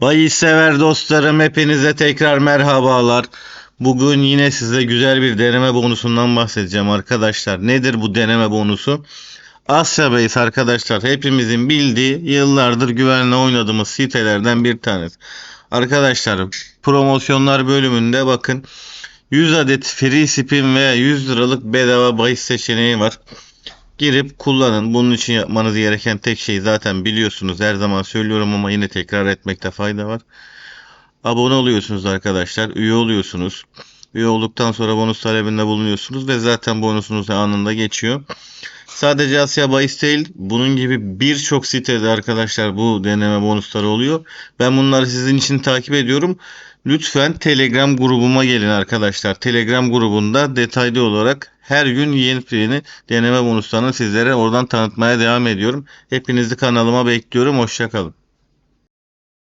Bayı sever dostlarım hepinize tekrar merhabalar. Bugün yine size güzel bir deneme bonusundan bahsedeceğim arkadaşlar. Nedir bu deneme bonusu? Asya Base arkadaşlar hepimizin bildiği yıllardır güvenle oynadığımız sitelerden bir tanesi. Arkadaşlar promosyonlar bölümünde bakın 100 adet free spin veya 100 liralık bedava bahis seçeneği var. Girip kullanın. Bunun için yapmanız gereken tek şey zaten biliyorsunuz. Her zaman söylüyorum ama yine tekrar etmekte fayda var. Abone oluyorsunuz arkadaşlar. Üye oluyorsunuz. Üye olduktan sonra bonus talebinde bulunuyorsunuz ve zaten bonusunuz da anında geçiyor. Sadece Asya Bahis değil, bunun gibi birçok sitede arkadaşlar bu deneme bonusları oluyor. Ben bunları sizin için takip ediyorum. Lütfen Telegram grubuma gelin arkadaşlar. Telegram grubunda detaylı olarak her gün yeni yeni deneme bonuslarını sizlere oradan tanıtmaya devam ediyorum. Hepinizi kanalıma bekliyorum. Hoşçakalın.